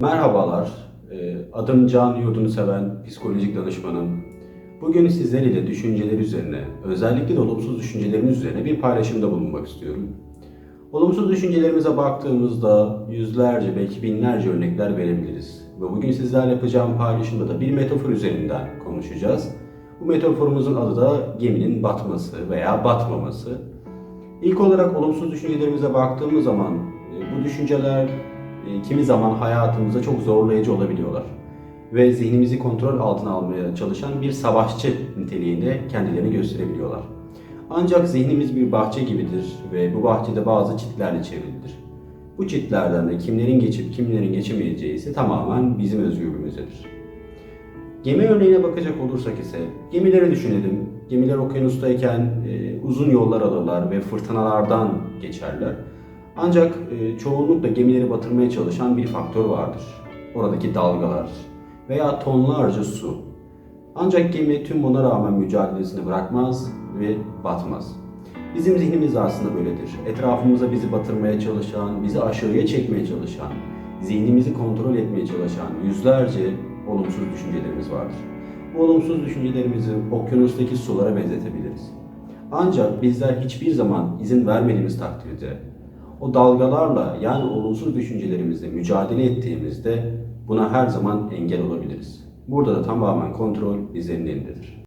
Merhabalar, Ee, adım Can Yurdunu Seven, psikolojik danışmanım. Bugün sizler ile düşünceler üzerine, özellikle de olumsuz düşüncelerimiz üzerine bir paylaşımda bulunmak istiyorum. Olumsuz düşüncelerimize baktığımızda yüzlerce, belki binlerce örnekler verebiliriz. Ve bugün sizlerle yapacağım paylaşımda da bir metafor üzerinden konuşacağız. Bu metaforumuzun adı da geminin batması veya batmaması. İlk olarak olumsuz düşüncelerimize baktığımız zaman e, bu düşünceler e, kimi zaman hayatımıza çok zorlayıcı olabiliyorlar. Ve zihnimizi kontrol altına almaya çalışan bir savaşçı niteliğinde kendilerini gösterebiliyorlar. Ancak zihnimiz bir bahçe gibidir ve bu bahçede bazı çitlerle çevrilidir. Bu çitlerden de kimlerin geçip kimlerin geçemeyeceği ise tamamen bizim özgürlüğümüzdedir. Gemi örneğine bakacak olursak ise gemileri düşünelim. Gemiler okyanustayken e, uzun yollar alırlar ve fırtınalardan geçerler. Ancak e, çoğunlukla gemileri batırmaya çalışan bir faktör vardır. Oradaki dalgalar veya tonlarca su. Ancak gemi tüm buna rağmen mücadelesini bırakmaz ve batmaz. Bizim zihnimiz aslında böyledir. Etrafımıza bizi batırmaya çalışan, bizi aşağıya çekmeye çalışan, zihnimizi kontrol etmeye çalışan yüzlerce olumsuz düşüncelerimiz vardır. Bu olumsuz düşüncelerimizi okyanustaki sulara benzetebiliriz. Ancak bizler hiçbir zaman izin vermediğimiz takdirde o dalgalarla yani olumsuz düşüncelerimizle mücadele ettiğimizde buna her zaman engel olabiliriz. Burada da tamamen kontrol bizlerin elindedir.